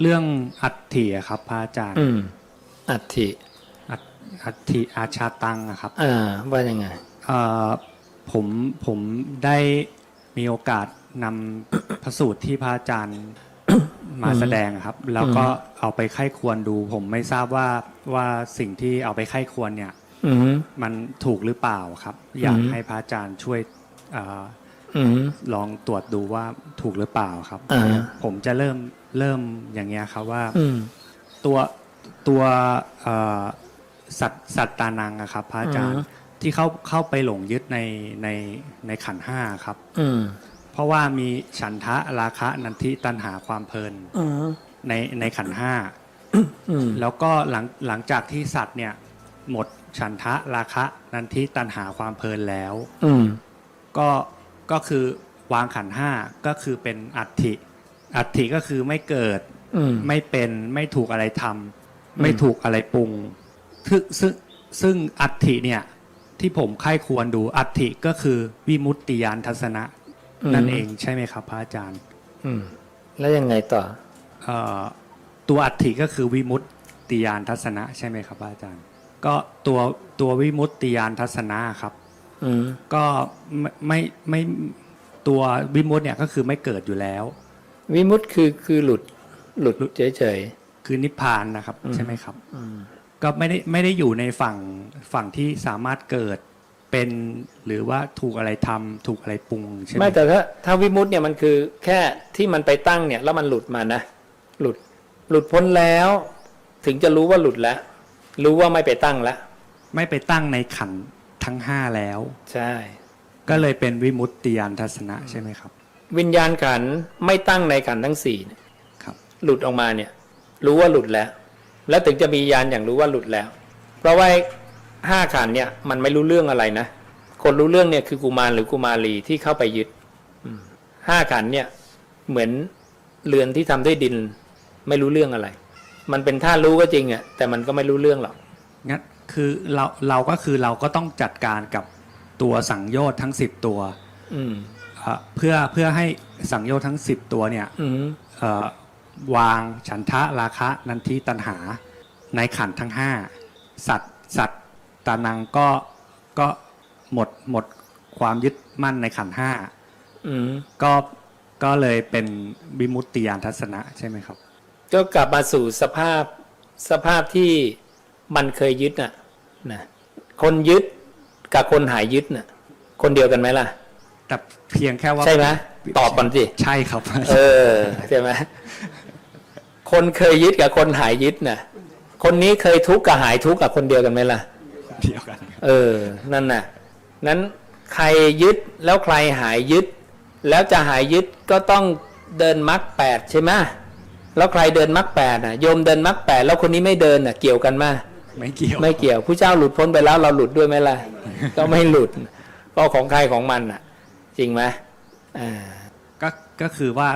เรื่องอัฐิอะครับพระอาจารย์อืมอัฐิอัฐอัฐิอาชาตังอะครับอ่าว่ายังไงเอ่อผมผมได้มีโอกาสนำพระสูตรที่พระอาจารย์มาแสดงอะครับ แล้วก็เอาไปไข้ควรดู ผมไม่ทราบว่าว่าสิ่งที่เอาไปไข้ควรเนี่ยอืมมันถูกหรือเปล่าครับ อยากอืมให้พระอาจารย์ช่วยเอออืมลองตรวจดูว่าถูกหรือเปล่าครับอ่าผมจะเริ่ม เริ่มอย่างเงี้ยครับว่าอืมตัวตัวเอ่อสัตสัตตานังอะครับ พระอาจารย์อืมที่เข้าเข้าไปหลงยึดในในในขันธ์ห้าครับอืมเพราะว่ามีฉันทะราคะนันทิตันหาความเพลินอืมในในขันธ์ห้าอืมแล้วก็หลังหลังจากที่สัตว์เนี่ย หมดฉันทะราคะนันทิตันหาความเพลินแล้วอืมก็ก็คือวางขันธ์ห้าก็คือเป็นอัตถิ อัตถิก็คือไม่เกิดอืมไม่เป็นไม่ถูกอะไรทำไม่ถูกอะไรปรุงซึ่งซึ่งซึ่งอัตถิเนี่ย ที่ผมใคร่ควรดูอัตถิก็คือวิมุตติยานทัศนะอืมนั่นเองใช่ไหมครับพระอาจารย์อืมแล้วยังไงต่อเอ่อตัวอัตถิก็คือวิมุตติยานทัศนะใช่ไหมครับพระอาจารย์ ก็ตัวตัววิมุตติยานทัศนะครับอืมก็ไม่ไม่ไม่ตัววิมุตติเนี่ยก็คือไม่เกิดอยู่แล้ว วิมุตต์คือคือหลุดหลุดเฉยคือนิพพานนะครับ ใช่ไหมครับๆอืมก็ไม่ได้ไม่ได้อยู่ในฝั่งฝั่งที่สามารถเกิดเป็นหรือว่าถูกอะไรทำถูกอะไรปรุงใช่ไหมไม่แต่ถ้าถ้าวิมุตต์เนี่ยมันคือแค่ที่มันไปตั้งเนี่ย แล้วมันหลุดมานะหลุดหลุดพ้นแล้ว ถึงจะรู้ว่าหลุดแล้ว รู้ว่าไม่ไปตั้งแล้วไม่ไปตั้งในขันธ์ทั้งห้าแล้ว ใช่ ก็เลยเป็นวิมุตติยานทัศนะใช่ไหมครับ วิญญาณขันธ์ไม่ตั้งในขันธ์ทั้งสี่เนี่ยครับหลุดออกมาเนี่ย รู้ว่าหลุดแล้ว แล้วถึงจะมีญาณอย่างรู้ว่าหลุดแล้ว เพราะว่าห้าขันธ์เนี่ยมันไม่รู้เรื่องอะไรนะคนรู้เรื่องเนี่ยคือกุมารหรือกุมารีที่เข้าไปยึดอืมห้าขันธ์เนี่ย เหมือนเรือนที่ทำด้วยดิน ไม่รู้เรื่องอะไร มันเป็นท่ารู้ก็จริงอะแต่มันก็ไม่รู้เรื่องหรอกงั้นคือเราเราก็คือเราก็ต้องจัดการกับตัวสังโยชน์ทั้ง10ตัว อืม เอ่อเพื่อเพื่อให้สังโยชน์ทั้ง 10 ตัวเนี่ยอืมเอ่อวางฉันทะราคะนันทิตันหาในขันธ์ทั้ง 5 สัตว์สัตว์ตานังก็ก็หมดหมดความยึดมั่นในขันธ์ห้าอืมก็ก็เลยเป็นวิมุตติยานทัศนะใช่ไหมครับ ก็กลับมาสู่สภาพสภาพที่มันเคยยึดน่ะนะคนยึดกับคนหายยึดน่ะ คนเดียวกันไหมล่ะ แต่เพียงแค่ว่าใช่ไหมตอบก่อนสิใช่ครับ เออใช่ไหมคนเคยยึดกับคนหายยึดน่ะ คนนี้เคยทุกข์กับหายทุกข์กับคนเดียวกันไหมล่ะเดียวกันครับเออ นั่นน่ะ นั้นใครยึดแล้วใครหายยึด แล้วจะหายยึดก็ต้องเดินมรรคแปดใช่ไหมแล้วใครเดินมรรคแปดน่ะโยมเดินมรรคแปดแล้วคนนี้ไม่เดินน่ะ เกี่ยวกันมาไม่เกี่ยวไม่เกี่ยวผู้เจ้าหลุดพ้นไปแล้วเราหลุดด้วยไหมล่ะ ก็ไม่หลุดก็ของใครของมันน่ะ จริงไหมอ่าก็ก็คือว่า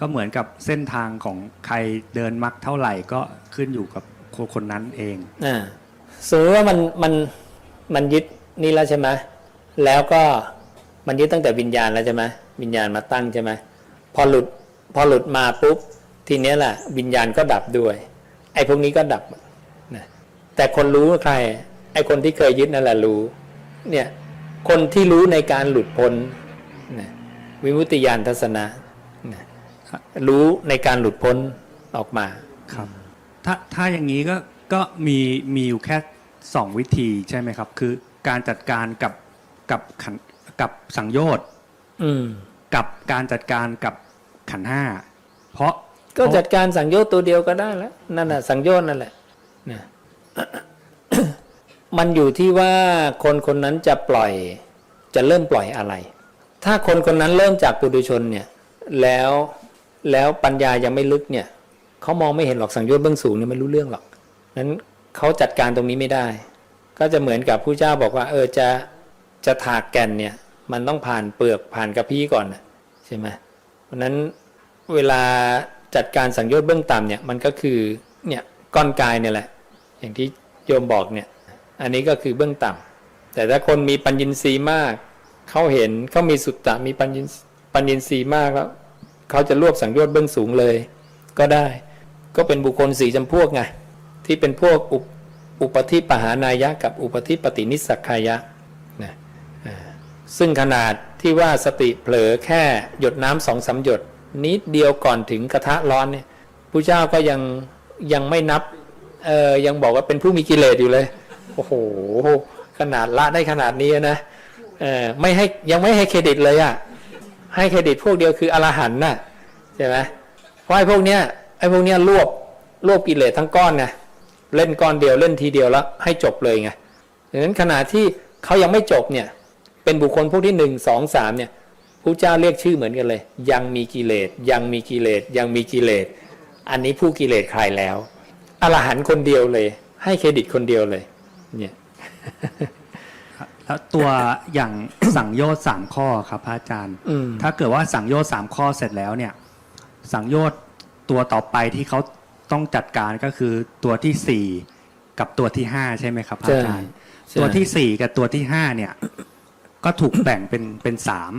ก็เหมือนกับเส้นทางของใครเดินมักเท่าไหร่ก็ขึ้นอยู่กับคนคนนั้นเองอ่าสมมติว่ามันมันมันยึดนี่แล้วใช่ไหมแล้วก็มันยึดตั้งแต่วิญญาณแล้วใช่ไหมวิญญาณมาตั้งใช่ไหมพอหลุดพอหลุดมาปุ๊บทีเนี้ยแหละวิญญาณก็ดับด้วย ไอ้พวกนี้ก็ดับนะแต่คนรู้ว่าใคร ไอ้คนที่เคยยึดนั่นแหละรู้ เนี่ยคนที่รู้ในการหลุดพ้น นะวิมุตติยานทัศนะนะรู้ในการหลุดพ้นออกมาครับ ถ้าถ้าอย่างนี้ก็ก็มีมีอยู่แค่สองวิธีใช่ไหมครับ คือการจัดการกับกับขันกับสังโยชน์อืมกับการจัดการกับขันธ์ห้าเพราะก็จัดการสังโยชน์ตัวเดียวก็ได้แล้วนั่นน่ะสังโยชน์นั่นแหละนะมันอยู่ที่ว่าคนคนนั้นจะปล่อยจะเริ่มปล่อยอะไร ถ้าคนคนนั้นเริ่มจากปุถุชนเนี่ยแล้วแล้วปัญญายังไม่ลึกเนี่ยเขามองไม่เห็นหรอกสังโยชน์เบื้องสูงเนี่ยไม่รู้เรื่องหรอกนั้นเขาจัดการตรงนี้ไม่ได้ ก็จะเหมือนกับผู้เจ้าบอกว่า เออจะจะถากแก่นเนี่ย มันต้องผ่านเปลือกผ่านกระพี้ก่อนใช่ไหมเพราะฉะนั้นเวลาจัดการสังโยชน์เบื้องต่ำเนี่ยมันก็คือเนี่ยก้อนกายเนี่ยแหละ อย่างที่โยมบอกเนี่ย อันนี้ก็คือเบื้องต่ำแต่ถ้าคนมีปัญญินทรีย์มาก เขาเห็นเขามีสุตตะมีปัญญินปัญญินทรีย์มากแล้วเขาจะรวบสังโยชน์เบื้องสูงเลย ก็ได้ ก็เป็นบุคคลสี่จำพวกไงที่เป็นพวกอุปอุปธิปหานายะ กับอุปธิปตินิสักขายะนะซึ่งขนาดที่ว่าสติเผลอแค่หยดน้ำสองสามหยด นิดเดียวก่อนถึงกระทะร้อนเนี่ยพระเจ้าก็ยังยังไม่นับเออยังบอกว่าเป็นผู้มีกิเลสอยู่เลย โอ้โห ขนาดละได้ขนาดนี้นะ เออไม่ให้ยังไม่ให้เครดิตเลยอะให้เครดิตพวกเดียวคืออรหันต์น่ะใช่ไหมเพราะไอ้พวกเนี้ยไอ้พวกเนี้ยรวบรวบกิเลสทั้งก้อนนะเล่นก้อนเดียวเล่นทีเดียวแล้วให้จบเลยไงดังนั้นขณะที่เขายังไม่จบเนี่ยเป็นบุคคลพวกที่หนึ่งสองสามเนี่ยพระเจ้าเรียกชื่อเหมือนกันเลย ยังมีกิเลสยังมีกิเลสยังมีกิเลส อันนี้ผู้กิเลสคลายแล้วอรหันต์คนเดียวเลย ให้เครดิตคนเดียวเลย เนี่ย ตัวอย่างสังโยชน์สามข้อครับพระอาจารย์อืมถ้าเกิดว่าสังโยชน์สามข้อเสร็จแล้วเนี่ย สังโยชน์ตัวต่อไปที่เขาต้องจัดการก็คือตัวที่สี่กับตัวที่ห้าใช่ไหมครับพระอาจารย์ใช่ตัวที่สี่กับตัวที่ห้าเนี่ย ก็ถูกแบ่งเป็นเป็นสาม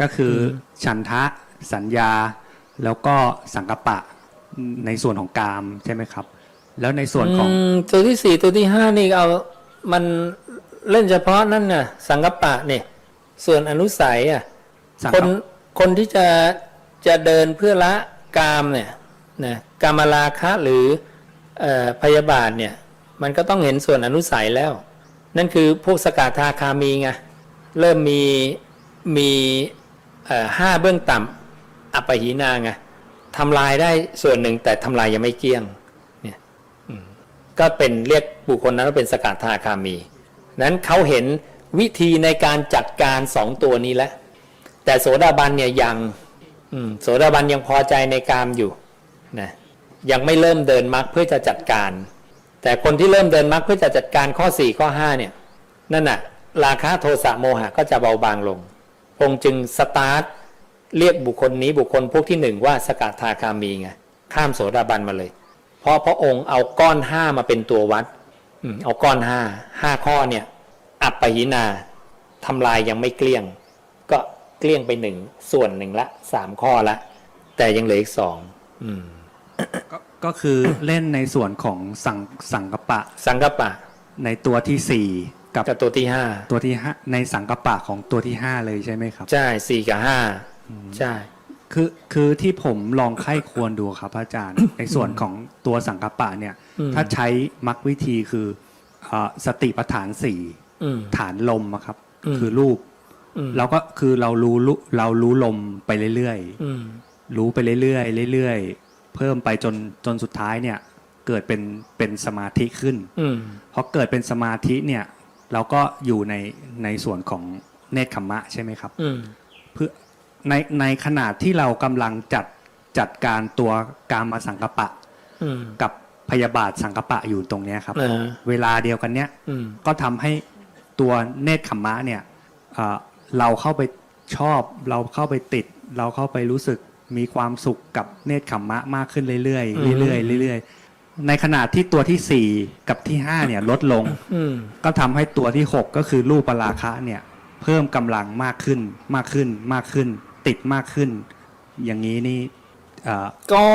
ก็คืออฉันทะ สัญญา แล้วก็สังกปะในส่วนของกามใช่ไหมครับ แล้วในส่วนของมตัวที่สี่ตัวที่ห้านี่เอามัน เล่นเฉพาะนั่นน่ะ สังกปะเนี่ยส่วนอนุสัยอะสังคนกปคนที่จะจะเดินเพื่อละกามเนี่ยนะกามราคะหรือเออพยาบาทเนี่ยมันก็ต้องเห็นส่วนอนุสัยแล้ว นั่นคือพวกสกทาคามีไงเริ่มมีมีเอ่อห้าเบื้องต่ำอัปปหีนาไงทำลายได้ส่วนหนึ่งแต่ทำลายยังไม่เกลี้ยงเนี่ยอืมก็เป็นเรียกบุคคลนั้นว่าเป็นสกทาคามี นั้นเขาเห็นวิธีในการจัดการสองตัวนี้แล้วแต่โสดาบันเนี่ยยังโสดาบันยังพอใจในกามอยู่นะยังไม่เริ่มเดินมรรคเพื่อจะจัดการ แต่คนที่เริ่มเดินมรรคเพื่อจะจัดการข้อ 4 ข้อ 5 เนี่ย นั่นน่ะ ราคะโทสะโมหะก็จะเบาบางลงองค์จึงสตาร์ทเรียกบุคคลนี้บุคคลพวกที่หนึ่งว่าสกัดทาคามีไงข้ามโสดาบันมาเลย เพราะพระองค์เอาก้อนห้ามาเป็นตัววัด เอาก้อนห้าห้าข้อเนี่ย อัปปหินาทำลายยังไม่เกลี้ยง ก็เกลี้ยงไปหนึ่งส่วนหนึ่งละสามข้อละ แต่ยังเหลืออีกสองอืมก็ก็คือเล่นในส่วนของสังสังกปะ สังกปะ ในตัวที่สี่กับกับตัวที่ห้าตัวที่ห้าในสังกปะของตัวที่ห้าเลยใช่ไหมครับ ใช่สี่กับห้าใช่ คือคือที่ผมลองไข้ควรดูครับพระอาจารย์ ในส่วนของตัวสังกปะเนี่ย อืม ถ้าใช้มรรควิธีคือเอ่อสติปัฏฐานสี่อืม ฐานลมอะครับ อืม คือรูป อืมเราก็คือเรารู้รู้เรารู้ลมไปเรื่อยอืมๆ รู้ไปเรื่อยๆเรื่อยๆ เพิ่มไปจนจนสุดท้ายเนี่ย เกิดเป็นเป็นสมาธิขึ้น อืมพอเกิดเป็นสมาธิเนี่ย เราก็อยู่ในในส่วนของเนคขมมะใช่ไหมครับ อืม เพื่อ ในในขณะที่เรากำลังจัดจัดการตัวกามสังกปะ อืม กับพยาบาทสังกปะอยู่ตรงเนี้ยครับ อ่าเวลาเดียวกันเนี้ยอืม ก็ทำให้ตัวเนคขมมะเนี่ยเอ่อเราเข้าไปชอบ เราเข้าไปติด เราเข้าไปรู้สึกมีความสุขกับเนคขมมะมากขึ้นเรื่อยๆเรื่อยๆเรื่อยๆ ในขณะที่ตัวที่สี่กับที่ห้าเนี่ยลดลง อืม ก็ทำให้ตัวที่ 6 ก็คือรูปปราคะเนี่ย เพิ่มกำลังมากขึ้นมากขึ้นมากขึ้น ติดมากขึ้น อย่างนี้นี่เอ่อก็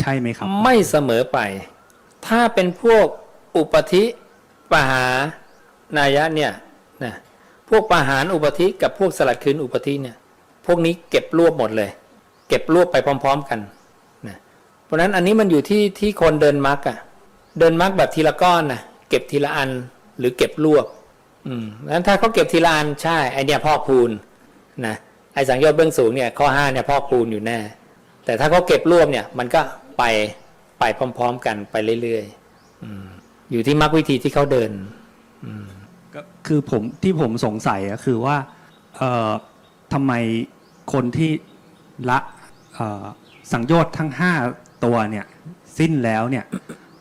ใช่ไหมครับ ไม่เสมอไป ถ้าเป็นพวกอุปธิปหานายะเนี่ยนะพวกปหานอุปธิกับพวกสลัดคืนอุปธิเนี่ยพวกนี้เก็บรวบหมดเลย เก็บรวบไปพร้อม ๆกันนะเพราะฉะนั้นอันนี้มันอยู่ที่ที่คนเดินมรรคอะเดินมรรคแบบทีละก้อนนะเก็บทีละอันหรือเก็บรวบ อืมนั้นถ้าเขาเก็บทีละอันใช่ไอเนี่ยพอกพูนนะ ไอสังโยชน์เบื้องสูงเนี่ยข้อห้าเนี่ยพอกพูนอยู่แน่ แต่ถ้าเขาเก็บรวบเนี่ยมันก็ไปไปพร้อม ๆ กันไปเรื่อยๆอืมอยู่ที่มรรควิธีที่เขาเดินก็คือผมที่ผมสงสัยก็คือว่าเอ่อทำไมคนที่ละเอ่อสังโยชน์ทั้ง 5 ตัวเนี่ย สิ้นแล้วเนี่ย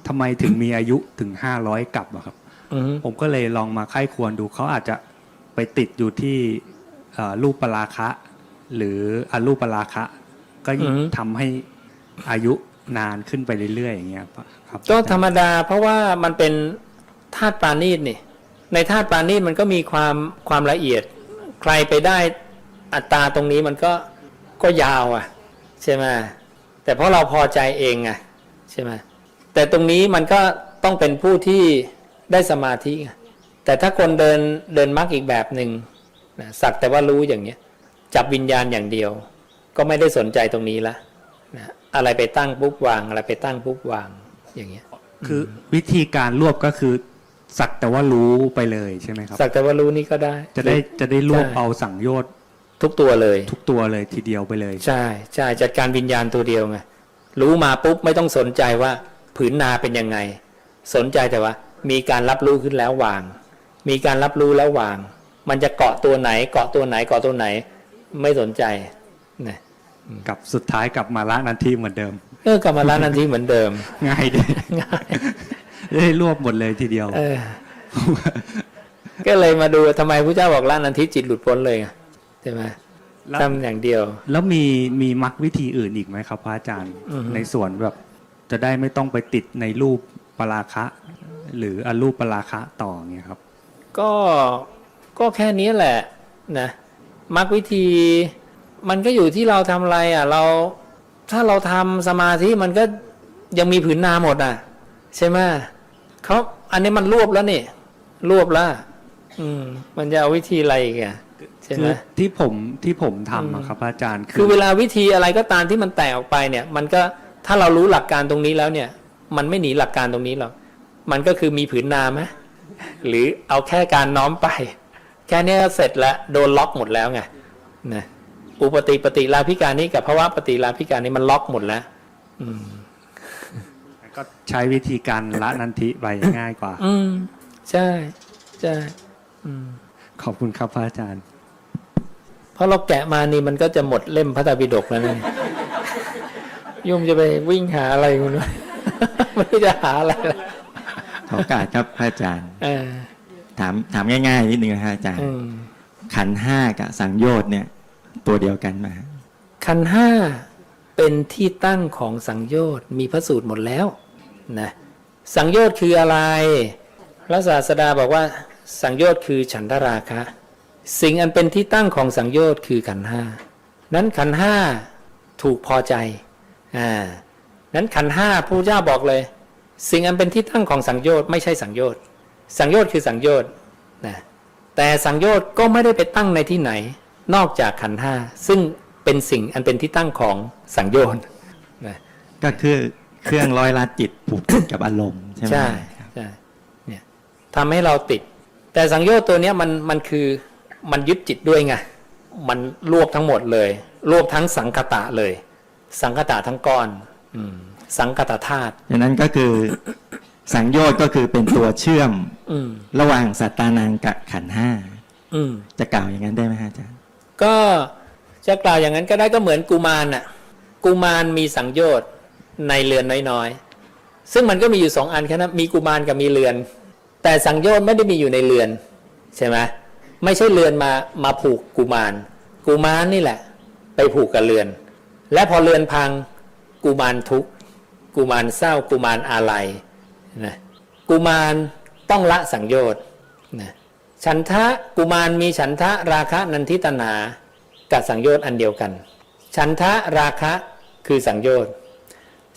ทำไมถึงมีอายุถึง 500 กับอะครับอือฮึผมก็เลยลองมาไข้ควรดูเขาอาจจะไปติดอยู่ที่เอ่อ รูปปราคะ หรืออรูปปราคะ ก็ยิ่งทำให้อายุนานขึ้นไปเรื่อยๆอย่างเงี้ยครับก็ธรรมดาเพราะว่ามันเป็นธาตุปราณีตนี่ ในธาตุปราณีตมันก็มีความความละเอียด ใครไปได้อัตราตรงนี้มันก็ก็ยาวอะ ใช่ไหมแต่เพราะเราพอใจเองไงใช่ไหมแต่ตรงนี้มันก็ต้องเป็นผู้ที่ได้สมาธิไงแต่ถ้าคนเดินเดินมรรคอีกแบบหนึ่ง นะสักแต่ว่ารู้อย่างเนี้ยจับวิญญาณอย่างเดียว ก็ไม่ได้สนใจตรงนี้ละนะอะไรไปตั้งปุ๊บวาง อะไรไปตั้งปุ๊บวางอย่างเงี้ยคือวิธีการรวบก็คือสักแต่ว่ารู้ไปเลยใช่ไหมครับสักแต่ว่ารู้นี่ก็ได้ จะได้จะได้รวบใช่เอาสังโยชน์ทุกตัวเลย ทุกตัวเลยทีเดียวไปเลย ใช่ใช่จัดการวิญญาณตัวเดียวไงรู้มาปุ๊บไม่ต้องสนใจว่าผืนนาเป็นยังไง สนใจแต่ว่า มีการรับรู้ขึ้นแล้ววาง มีการรับรู้แล้ววาง มันจะเกาะตัวไหน เกาะตัวไหนเกาะตัวไหน ไม่สนใจนะกับสุดท้ายกลับมาละนันทีเหมือนเดิมเออกลับมาล้านนันทีเหมือนเดิม ง่ายดีง่ายได้รวบหมดเลยทีเดียวเออก็เลยมาดูทำไมพระเจ้าบอกล้านนันทีจิตหลุดพ้นเลยไงใช่ไหมแล้วทำอย่างเดียว แล้วมีมีมรรควิธีอื่นอีกไหมครับพระอาจารย์อือฮึในส่วนแบบ จะได้ไม่ต้องไปติดในรูปปราคะ หรืออรูปปราคะต่อเงี้ยครับ ก็ ก็แค่นี้แหละนะมรรควิธีมันก็อยู่ที่เราทำอะไรอะ เราถ้าเราทำสมาธิมันก็ยังมีผืนนาหมดอะ ใช่ไหมเขาอันนี้มันรวบแล้วนี่รวบแล้วอืม มันจะเอาวิธีอะไรอีกอะใช่คืไหมอที่ผมที่ผมอืมทำอะครับพระอาจารย์ คือเวลาวิธีอะไรก็ตามที่มันแตกออกไปเนี่ย มันก็ถ้าเรารู้หลักการตรงนี้แล้วเนี่ย มันไม่หนีหลักการตรงนี้หรอกมันก็คือมีผืนนาไหมหรือเอาแค่การน้อมไป แค่เนี้ยก็เสร็จแล้วโดนล็อกหมดแล้วไงนะอุปติปฏิลาภิการนี้กับภาวะปฏิลาภิการนี้มันล็อกหมดแล้ว อืมก็ใช้วิธีการละนันทิไปง่ายกว่า อืมใช่ใช่อืมขอบคุณครับพระอาจารย์ เพราะเราแกะมานี่มันก็จะหมดเล่มพระไตรปิฎกแล้วนะยุ่มจะไปวิ่งหาอะไรคุณวะไม่รู้จะหาอะไรละขอโอกาสครับพระอาจารย์เออ ถามถามง่ายๆนิดนึงนะครับอาจารย์อืมขันธ์ห้ากับสังโยชน์เนี่ย ตัวเดียวกันไหมาขันธ์ห้าเป็นที่ตั้งของสังโยชน์มีพระสูตรหมดแล้วนะสังโยชน์คืออะไร พระศาสดาบอกว่า สังโยชน์คือฉันทราคะ สิ่งอันเป็นที่ตั้งของสังโยชน์คือขันธ์ห้านั้นขันธ์ห้าถูกพอใจอ่านั้นขันธ์ห้าพระพุทธเจ้าบอกเลย สิ่งอันเป็นที่ตั้งของสังโยชน์ไม่ใช่สังโยชน์ สังโยชน์คือสังโยชน์นะแต่สังโยชน์ก็ไม่ได้ไปตั้งในที่ไหน นอกจากขันธ์ห้าซึ่งเป็นสิ่งอันเป็นที่ตั้งของสังโยชน์นะก็คือเครื่องร้อยลัดจิตผูกติดกับอารมณ์ใช่ไหมใช่ครับใช่เนี่ยทำให้เราติด แต่สังโยชน์ตัวเนี้ยมันมันคือมันยึดจิตด้วยไงมันรวบทั้งหมดเลยรวบทั้งสังคตะเลย สังคตะทั้งก้อนอืมสังคตะธาตุดังนั้นก็คือ สังโยชน์ก็คือเป็นตัวเชื่อมอืมระหว่างสัตตานังกับขันธ์ห้าอืมจะกล่าวอย่างนั้นได้ไหมฮะอาจารย์ก็จะกล่าวอย่างนั้นก็ได้ก็เหมือนกุมารน่ะ กุมารมีสังโยชน์ในเรือนน้อยๆ ซึ่งมันก็มีอยู่สองอันแค่นั้นมีกุมารกับมีเรือน แต่สังโยชน์ไม่ได้มีอยู่ในเรือน ใช่ไหมไม่ใช่เรือนมามาผูกกุมาร กุมารนี่แหละ ไปผูกกับเรือน และพอเรือนพังกุมารทุกข์กุมารเศร้ากุมารอาลัย นะกุมารต้องละสังโยชน์นะฉันทะกุมารมีฉันทะราคะนันทิตนากับสังโยชน์อันเดียวกัน ฉันทะราคะคือสังโยชน์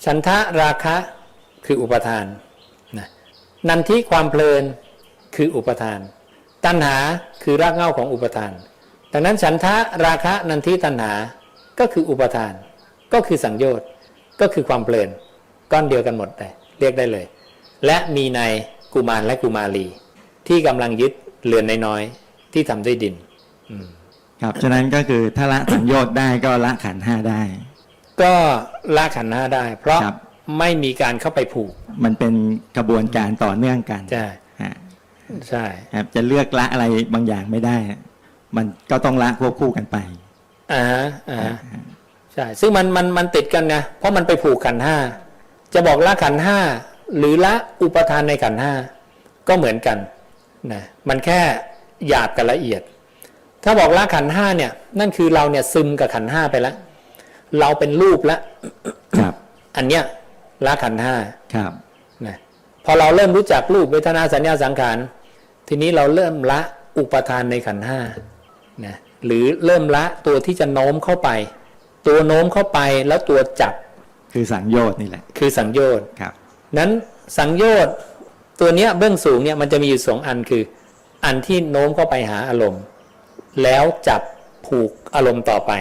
ฉันทะราคะคืออุปทานนะนันทิความเพลินคืออุปทาน ตัณหาคือรากเหง้าของอุปทาน ดังนั้นฉันทะราคะนันทิตัณหาก็คืออุปทาน ก็คือสังโยชน์ก็คือความเพลินก้อนเดียวกันหมดเลยเรียกได้เลย และมีในกุมารและกุมารี ที่กำลังยึดเรือนน้อยๆที่ทำด้วยดินครับฉะนั้นก็คือถ้าละสังโยชน์ได้ก็ละขันธ์ห้าได้ ก็ละขันธ์ห้าได้ เพราะครับไม่มีการเข้าไปผูก มันเป็นกระบวนการต่อเนื่องกันใช่ฮะใช่ครับจะเลือกละอะไรบางอย่างไม่ได้ มันก็ต้องละควบคู่กันไปอ่าฮะอ่าฮะใช่ซึ่งมันมันมันติดกันนะเพราะมันไปผูกขันธ์ห้าจะบอกละขันธ์ห้า หรือละอุปทานในขันธ์ห้าก็เหมือนกันนะมันแค่หยาบกับละเอียด ถ้าบอกละขันธ์ห้าเนี่ยนั่นคือเราเนี่ยซึมกับขันธ์ห้าไปแล้วเราเป็นรูปแล้วครับอันเนี้ยละขันธ์ห้าครับนะพอเราเริ่มรู้จักรูปเวทนาสัญญาสังขารทีนี้เราเริ่มละอุปทานในขันธ์ห้านะหรือเริ่มละตัวที่จะโน้มเข้าไป ตัวโน้มเข้าไปแล้วตัวจับ คือสังโยชน์นี่แหละ คือสังโยชน์ครับ นั้นสังโยชน์ตัวเนี้ยเบื้องสูงเนี่ยมันจะมีอยู่สองอันคือ อันที่โน้มเข้าไปหาอารมณ์ แล้วจับผูกอารมณ์ต่อไป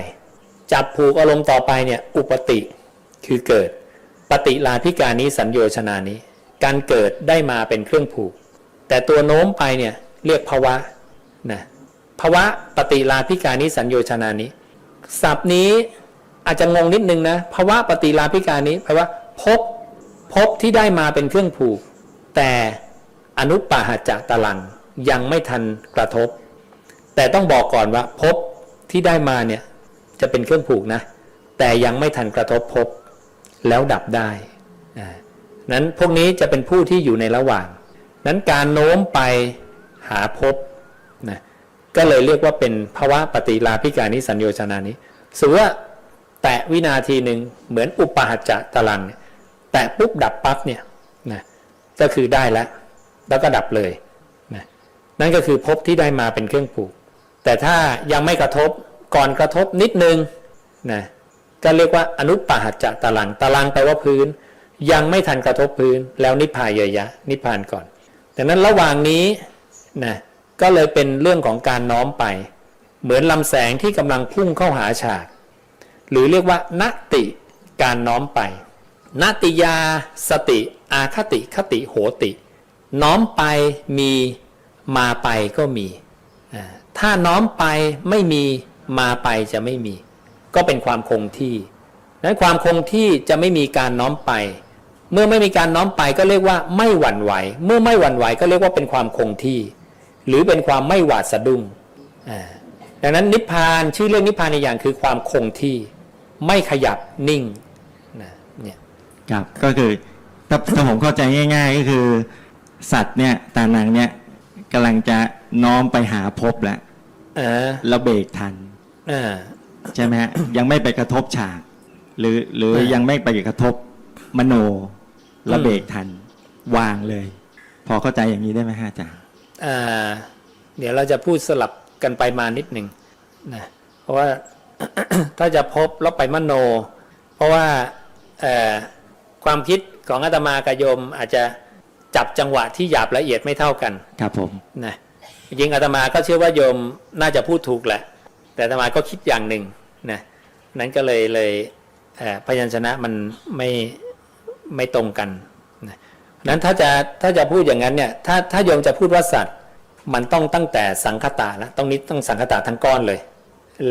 จับผูกอารมณ์ต่อไปเนี่ยอุปติคือเกิด ปฏิลาภิการนี้สัญโยชนานี้ การเกิดได้มาเป็นเครื่องผูก แต่ตัวโน้มไปเนี่ยเรียกภาวะนะภาวะปฏิลาภิการนี้สัญโยชนานี้ศัพท์นี้อาจจะงงนิดนึงนะภาวะปฏิลาภิการนี้แปลว่าพบ พบที่ได้มาเป็นเครื่องผูก แต่อนุปาหจจะตะลังยังไม่ทันกระทบ แต่ต้องบอกก่อนว่าพบที่ได้มาเนี่ยจะเป็นเครื่องผูกนะ แต่ยังไม่ทันกระทบพบแล้วดับได้นั้นพวกนี้จะเป็นผู้ที่อยู่ในระหว่าง นั้นการโน้มไปหาพบนะก็เลยเรียกว่าเป็นภาวะปฏิลาภิการนิสัญโยชนานี้สมมติว่าแตะวินาทีหนึ่งเหมือนอุปาหจจะตะลังเนี่ย แตะปุ๊บดับปั๊บเนี่ยนะก็คือได้แล้วแล้วก็ดับเลยนะนั่นก็คือพบที่ได้มาเป็นเครื่องผูก แต่ถ้ายังไม่กระทบก่อนกระทบนิดนึงนะก็เรียกว่าอนุปาหจจะตะลังตะลังแปลว่าพื้น ยังไม่ทันกระทบพื้น แล้วนิพพานเยยะ นิพพานก่อนดังนั้นระหว่างนี้นะก็เลยเป็นเรื่องของการน้อมไป เหมือนลำแสงที่กำลังพุ่งเข้าหาฉาก หรือเรียกว่าณติการน้อมไป นติยาสติ อาคติคติโหติ น้อมไปมีมาไปก็มี ถ้าน้อมไปไม่มีมาไปจะไม่มี ก็เป็นความคงที่นั้นความคงที่จะไม่มีการน้อมไป เมื่อไม่มีการน้อมไปก็เรียกว่าไม่หวั่นไหว เมื่อไม่หวั่นไหวก็เรียกว่าเป็นความคงที่ หรือเป็นความไม่หวาดสะดุ้งดังนั้นนิพพานชื่อเรื่องนิพพานในอย่างคือความคงที่ ไม่ขยับนิ่ง ครับก็คือถ้าถ้าผมเข้าใจง่าย ๆ ก็คือ สัตว์เนี่ยตานังเนี่ยกำลังจะน้อมไปหาภพแล้วอ่าแล้วเบรกทันอ่าใช่ไหมฮะยังไม่ไปกระทบฉาก หรือหรือเออยังไม่ไปกระทบมโนแล้วอืมเบรกทัน วางเลย พอเข้าใจอย่างนี้ได้ไหมฮะอาจารย์อ่าเดี๋ยวเราจะพูดสลับกันไปมานิดหนึ่งนะเพราะว่าถ้าจะพบแล้วไปมโน เพราะว่าเอ่อ ความคิดของอาตมากบโยมอาจจะจับจังหวะที่หยาบละเอียดไม่เท่ากัน ครับผมนะจริงๆอาตมาก็เชื่อว่าโยมน่าจะพูดถูกแหละ แต่อาตมาก็คิดอย่างหนึ่งนะนั้นก็เลยเลยเอ่อพยัญชนะมันไม่ไม่ตรงกันนะนั้นถ้าจะถ้าจะพูดอย่างนั้นเนี่ยถ้าถ้าโยมจะพูดว่าสัตว์มันต้องตั้งแต่สังคตาแล้วต้องนี้ต้องสังคตาทั้งก้อนเลย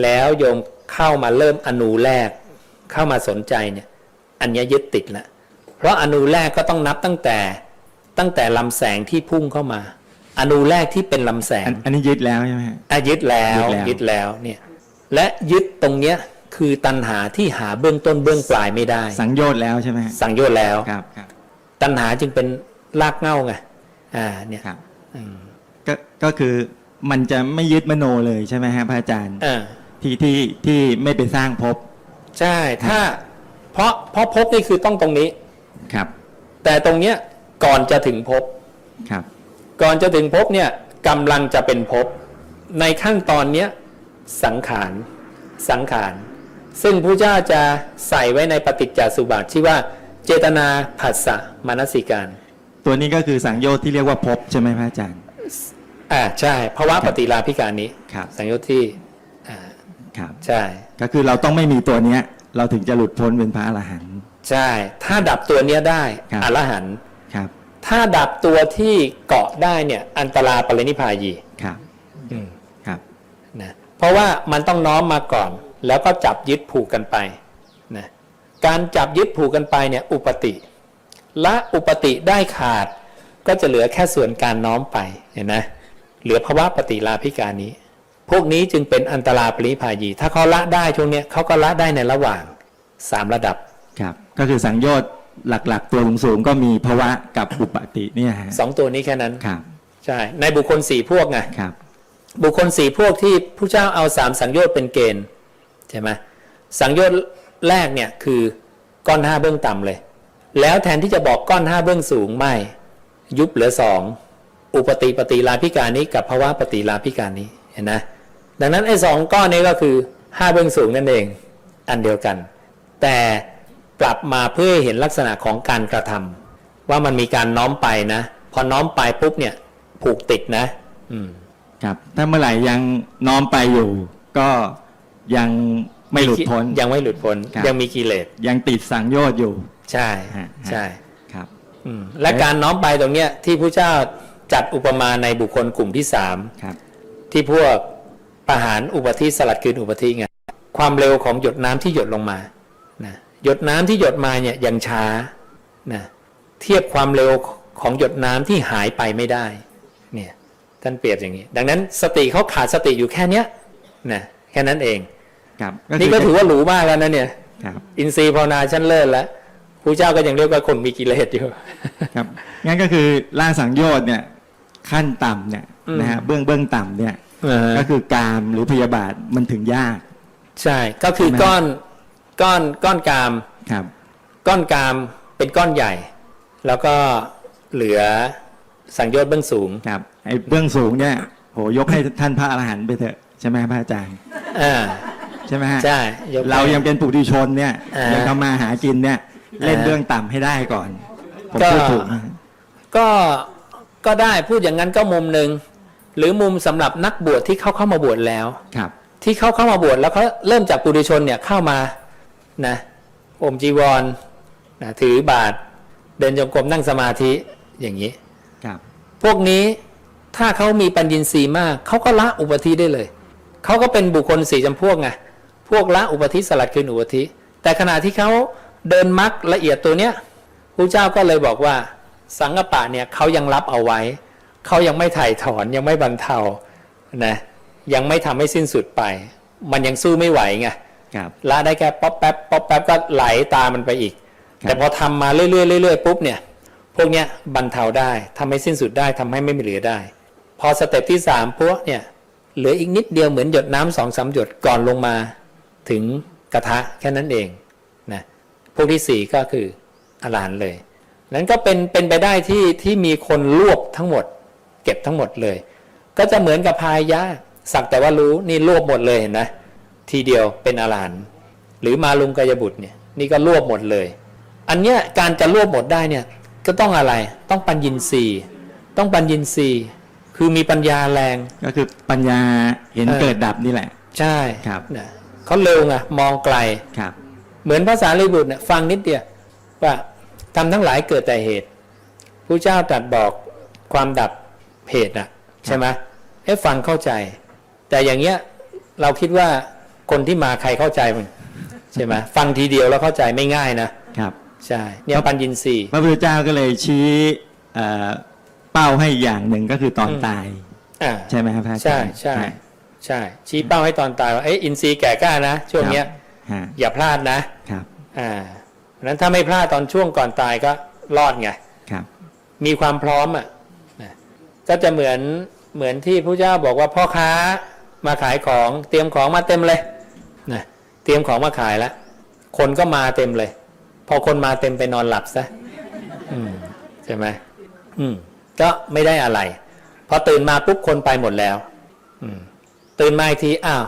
แล้วโยมเข้ามาเริ่มอนูแรก เข้ามาสนใจเนี่ยอันเนี้ยยึดติดละเพ ราะอนูแรกก็ต้องนับตั้งแต่ตั้งแต่ลำแสงที่พุ่งเข้ามา อนูแรกที่เป็นลำแสง อันอันนี้ยึดแล้วใช่ไหมฮะอะยึดแล้วยึดแล้วยึดแล้วเนี่ยและยึดตรงเนี้ยคือตัณหาที่หาเบื้องต้นเบื้องปลายไม่ได้ สังโยชน์แล้วใช่ไหมฮะสังโยชน์แล้วครับครับตัณหาจึงเป็นรากเหง้าไงอ่าเนี่ยครับอืมก็ก็คือมันจะไม่ยึดมโนเลยใช่ไหมฮะพระอาจารย์อ่าที่ที่ที่ไม่ไปสร้างภพใช่ถ้าเพราะเพราะพบนี่คือต้องตรงนี้ ครับ แต่ตรงเนี้ยก่อนจะถึงพบครับ ก่อนจะถึงพบเนี่ยกำลังจะเป็นพบ ในขั้นตอนเนี้ยสังขารสังขารซึ่งพระเจ้าจะใส่ไว้ในปฏิจจสุบัติที่ว่าเจตนาผัสสะมนสิการ ตัวนี้ก็คือสังโยชน์ที่เรียกว่าภพใช่ไหมพระอาจารย์อ่าใช่ภาวะปฏิลาภิการนี้ครับสังโยชน์ที่อ่าครับใช่ ก็คือเราต้องไม่มีตัวเนี้ย เราถึงจะหลุดพ้นเป็นพระอรหันต์ ใช่ ถ้าดับตัวเนี้ยได้ครับ อรหันต์ครับถ้าดับตัวที่เกาะได้เนี่ยอันตราปรินิพพายีครับครับนะเพราะว่ามันต้องน้อมมาก่อน แล้วก็จับยึดผูกกันไปนะการจับยึดผูกกันไปเนี่ยอุปติ ละอุปติได้ขาด ก็จะเหลือแค่ส่วนการน้อมไปเห็นไหมเหลือภาวะปฏิลาภิการนี้ พวกนี้จึงเป็นอันตราปรินิพพายี ถ้าเขาละได้ช่วงเนี้ยเขาก็ละได้ในระหว่างสามระดับ ครับก็คือสังโยชน์หลัก ๆ ตัวสูงๆก็มีภาวะกับอุปติเนี่ยฮะสองตัวนี้แค่นั้นครับใช่ในบุคคลสี่พวกไงครับ บุคคลสี่พวกที่ผู้เจ้าเอาสามสังโยชน์เป็นเกณฑ์ใช่ไหมสังโยชน์แรกเนี่ยคือก้อนห้าเบื้องต่ำเลย แล้วแทนที่จะบอกก้อนห้าเบื้องสูงไม่ ยุบเหลือสองอุปติปฏิลาภิการนี้กับภาวะปฏิลาภิการนี้เห็นนะดังนั้นไอ้สองก้อนนี้ก็คือห้าเบื้องสูงนั่นเอง อันเดียวกัน แต่ ปรับมาเพื่อให้เห็นลักษณะของการกระทำว่ามันมีการน้อมไปนะ พอน้อมไปปุ๊บเนี่ยผูกติดนะ อืมครับถ้าเมื่อไหร่ยังน้อมไปอยู่ ก็ยังไม่หลุดพ้นยังไม่หลุดพ้นครับยังมีกิเลสยังติดสังโยชน์อยู่ ใช่ฮะใช่ครับอืมและการน้อมไปตรงเนี้ยที่พระเจ้าจัดอุปมาในบุคคลกลุ่มที่สามครับที่พวกประหารอุปธิสลัดคืนอุปธิไงความเร็วของหยดน้ำที่หยดลงมานะ หยดน้ำที่หยดมาเนี่ยยังช้านะเทียบความเร็วของหยดน้ำที่หายไปไม่ได้เนี่ยท่านเปรียบอย่างนี้ ดังนั้นสติเขาขาดสติอยู่แค่เนี้ยนะแค่นั้นเองครับนี่ก็ถือว่าหรูมากแล้วนะเนี่ยครับอินทรีย์ภาวนาชั้นเลิศแล้วพระเจ้าก็ยังเรียกว่าคนมีกิเลสอยู่ครับงั้นก็คือล่าสังโยชน์เนี่ยขั้นต่ำเนี่ยอืมนะฮะเบื้องเบื้องต่ำเนี่ยก็คือกามหรือพยาบาทมันถึงยาก ใช่ก็คือใช่ไหมก้อน ก้อนก้อนกามครับ ก้อนกามเป็นก้อนใหญ่ แล้วก็เหลือสังโยชน์เบื้องสูงครับไอ้เบื้องสูงเนี่ยโหยกให้ท่านพระอรหันต์ไปเถอะใช่ไหมพระอาจารย์อ่าใช่ไหมฮะใช่ยกให้เรายังเป็นปุถุชนเนี่ยอ่ายัยังทำมาหากินเนี่ยเล่นอ่าเบื้องต่ำให้ได้ก่อนผมก็ พูดถูกไหมก็ก็ได้พูดอย่างนั้นก็มุมหนึ่งหรือมุมสำหรับนักบวชที่เข้าเข้ามาบวชแล้ว ครับ ที่เข้าเข้ามาบวชแล้วเขาเริ่มจากปุถุชนเนี่ยเข้ามา นะอมจีวรนะถือบาทเดินจงกรมนั่งสมาธิอย่างนี้ครับ พวกนี้ถ้าเขามีปัญญินทรีย์มากเขาก็ละอุปธิได้เลยเขาก็เป็นบุคคลสี่จำพวกไงพวกละอุปธิสลัดคืนอุปธิแต่ขณะที่เขาเดินมรรคละเอียดตัวเนี้ยพระเจ้าก็เลยบอกว่า สังกปะเนี่ยเขายังรับเอาไว้เขายังไม่ถ่ายถอนยังไม่บรรเทานะยังไม่ทำให้สิ้นสุดไป มันยังสู้ไม่ไหวไง ครับละได้แค่ป๊อปแป๊บป๊อปแป๊บก็ไหลตามมันไปอีกครับแต่พอทำมาเรื่อยๆเรื่อยๆปุ๊บเนี่ยพวกเนี้ยบรรเทาได้ทำให้สิ้นสุดได้ทำให้ไม่เหลือได้ พอสเต็ปที่สามพวกเนี่ยเหลืออีกนิดเดียวเหมือนหยดน้ำสองสามหยดก่อนลงมาถึงกระทะแค่นั้นเองนะพวกที่สี่ก็คืออรหันต์เลย นั้นก็เป็นเป็นไปได้ที่ที่มีคนรวบทั้งหมด เก็บทั้งหมดเลย ก็จะเหมือนกับพายะสักแต่ว่ารู้นี่รวบหมดเลยเห็นไหม ทีเดียวเป็นอรหันต์หรือมาลุงกายบุตรเนี่ยนี่ก็รวบหมดเลย อันเนี้ยการจะรวบหมดได้เนี่ยก็ต้องอะไรต้องปัญญินทรีย์ต้องปัญญินทรีย์คือมีปัญญาแรง ก็คือปัญญาเห็นเออเกิดดับนี่แหละ ใช่ครับนะเขาเร็วไงมองไกลครับ เหมือนภาษาลีบุตรเนี่ยฟังนิดเดียวว่าทำทั้งหลายเกิดแต่เหตุพระเจ้าตรัสบอกความดับเหตุน่ะใช่ไหมให้ฟังเข้าใจ แต่อย่างเงี้ยเราคิดว่า คนที่มาใครเข้าใจมันใช่ไหมฟังทีเดียวแล้วเข้าใจไม่ง่ายนะครับ ใช่เนี่ยปัญญินทรีย์พระพุทธเจ้าก็เลยชี้เอ่อเป้าให้อย่างหนึ่งก็คือตอนอืมตายอ่าใช่ไหมครับพระอาจาใช่รย์ใช่ฮะใช่ ชี้เป้าให้ตอนตายว่าเอ้ยอินทรีย์แก่กล้านะช่วงเนี้ยฮะอย่าพลาดนะครับอ่าเพราะฉะนั้นถ้าไม่พลาดตอนช่วงก่อนตายก็รอดไงครับ มีความพร้อมอะนะก็จะเหมือนเหมือนที่พระเจ้าบอกว่าพ่อค้ามาขายของเตรียมของมาเต็มเลย นะเตรียมของมาขายแล้วคนก็มาเต็มเลย พอคนมาเต็มไปนอนหลับซะใช่ไหมอืมก็ไม่ได้อะไร พอตื่นมาปุ๊บคนไปหมดแล้ว อืมตื่นมาอีกทีอ้าว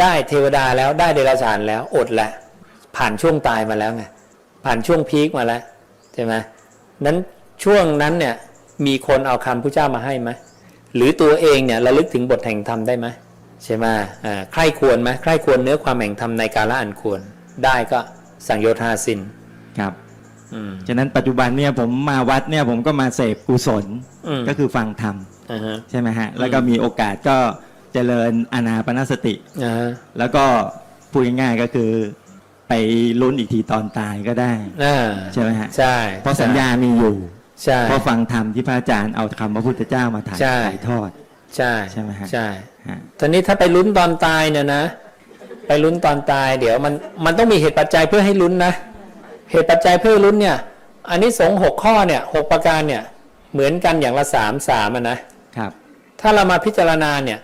ได้เทวดาแล้วได้เดรัจฉานแล้ว อดละ ผ่านช่วงตายมาแล้วไงผ่านช่วงพีคมาแล้วใช่ไหมนั้นช่วงนั้นเนี่ย มีคนเอาคำพระเจ้ามาให้ไหมหรือตัวเองเนี่ยระลึกถึงบทแห่งธรรมได้ไหม ใช่ไหมอ่าใครควรไหมใครควรเนื้อความแห่งธรรมในกาละอันควร ได้ก็สังโยธาสินครับอืมฉะนั้นปัจจุบันเนี่ยผมมาวัดเนี่ยผมก็มาเสพกุศลอืมก็คือฟังธรรมอ่าฮะใช่ไหมฮะแล้วก็มีโอกาสก็เจริญอานาปนสติอ่าฮะแล้วก็พูดง่ายๆก็คือไปลุ้นอีกทีตอนตายก็ได้อ่าใช่ไหมฮะใช่เพราะสัญญามีอยู่ใช่เพราะฟังธรรมที่พระอาจารย์เอาคำพระพุทธเจ้ามาถ่ายใช่ถ่ายทอด ใช่ใช่ไหมฮะใช่ฮะทีนี้ถ้าไปลุ้นตอนตายเนี่ยนะ ไปลุ้นตอนตาย เดี๋ยวมันมันต้องมีเหตุปัจจัยเพื่อให้ลุ้นนะ เหตุปัจจัยเพื่อให้ลุ้นเนี่ยอันนี้สงส์หกข้อเนี่ยหกประการเนี่ยเหมือนกันอย่างละสามสามอะนะครับ ถ้าเรามาพิจารณาเนี่ย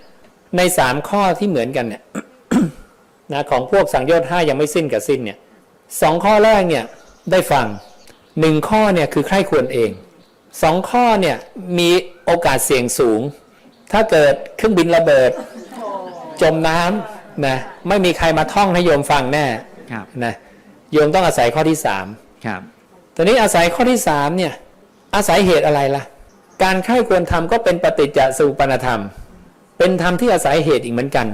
ในสามข้อที่เหมือนกันเนี่ยนะของพวกสังโยชน์ห้ายังไม่สิ้นกับสิ้นเนี่ยสองข้อแรกเนี่ยได้ฟังหนึ่งข้อเนี่ยคือใคร่ควรเองสองข้อเนี่ยมีโอกาสเสี่ยงสูง ถ้าเกิดเครื่องบินระเบิด จมน้ำนะไม่มีใครมาท่องให้โยมฟังแน่ครับนะโยมต้องอาศัยข้อที่สามครับตอนนี้อาศัยข้อที่สามเนี่ยอาศัยเหตุอะไรล่ะ การใคร่ควรทำก็เป็นปฏิจจสุปนธรรม เป็นธรรมที่อาศัยเหตุอีกเหมือนกัน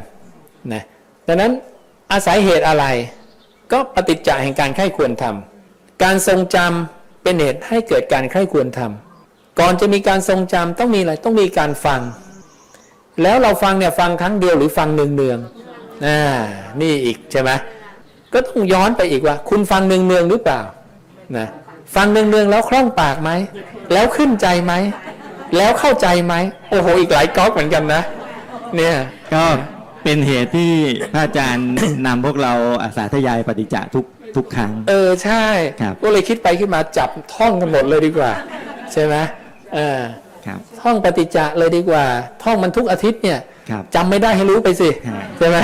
นะดังนั้นอาศัยเหตุอะไร ก็ปฏิจจะแห่งการใคร่ควรทำการทรงจำเป็นเหตุให้เกิดการใคร่ควรทำก่อนจะมีการทรงจำต้องมีอะไรต้องมีการฟัง แล้วเราฟังเนี่ยฟังครั้งเดียวหรือฟังเนืองๆอ่านี่อีกใช่ไหมก็ต้องย้อนไปอีกว่า คุณฟังเนืองๆหรือเปล่านะฟังเนืองๆแล้วคล่องปากไหมแล้วขึ้นใจไหมแล้วเข้าใจไหมโอ้โหอีกหลายก๊อกเหมือนกันนะ เนี่ยก็เป็นเหตุที่พระอาจารย์นำพวกเราอาสาทยายปฏิจจทุกทุกครั้ง เออใช่ครับก็เลยคิดไปขึ้นมาจับท่องกันหมดเลยดีกว่า ใช่ไหมเออครับ ท่องปฏิจจะเลยดีกว่า ท่องมันทุกอาทิตย์เนี่ยครับจำไม่ได้ให้รู้ไปสิฮะใช่ไหม